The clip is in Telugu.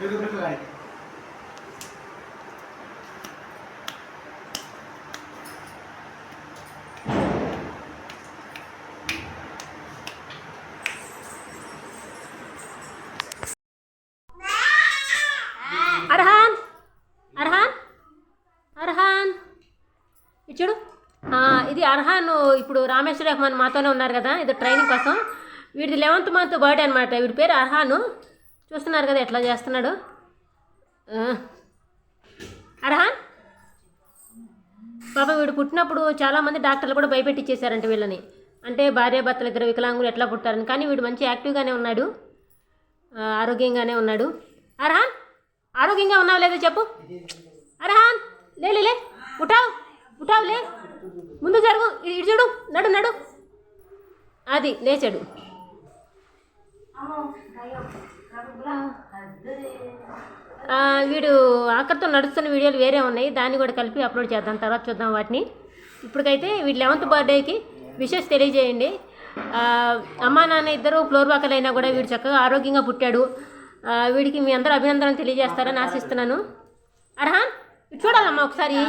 అర్హాన్ అర్హాన్ అర్హాన్. ఇచ్చుడు ఇది అర్హాన్ ఇప్పుడు రామేశ్వర రహమాన్ మాతోనే ఉన్నారు కదా ఇది ట్రైనింగ్ కోసం. వీడిది లెవెంత్ మంత్ బర్త్డే అనమాట వీడి పేరు అర్హాను. చూస్తున్నారు కదా ఎట్లా చేస్తున్నాడు? అడహా పాప వీడు పుట్టినప్పుడు చాలామంది డాక్టర్లు కూడా భయపెట్టించేశారంట వీళ్ళని. అంటే భార్య భర్తలు ఇద్దరు వికలాంగులు ఎట్లా పుట్టారని. కానీ వీడు మంచి యాక్టివ్గానే ఉన్నాడు. ఆరోగ్యంగానే ఉన్నాడు. అర్హాన్ ఆరోగ్యంగా ఉన్నావు లేదో చెప్పు. అర్హాన్ లే లే, లే. ఉఠావు లే ముందు జరుగు ఇటు చూడు నడు నడు. అది లేచాడు. వీడు ఆఖరితో నడుస్తున్న వీడియోలు వేరే ఉన్నాయి. దాన్ని కూడా కలిపి అప్లోడ్ చేద్దాం. తర్వాత చూద్దాం వాటిని. ఇప్పటికైతే వీడి లెవెంత్ బర్త్డేకి విషెస్ తెలియజేయండి. అమ్మా నాన్న ఇద్దరు ఫ్లోర్ వాకర్లైనా కూడా వీడు చక్కగా ఆరోగ్యంగా పుట్టాడు. వీడికి మీ అందరూ అభినందనలు తెలియజేస్తారని ఆశిస్తున్నాను. అర్హా చూడాలమ్మా ఒకసారి.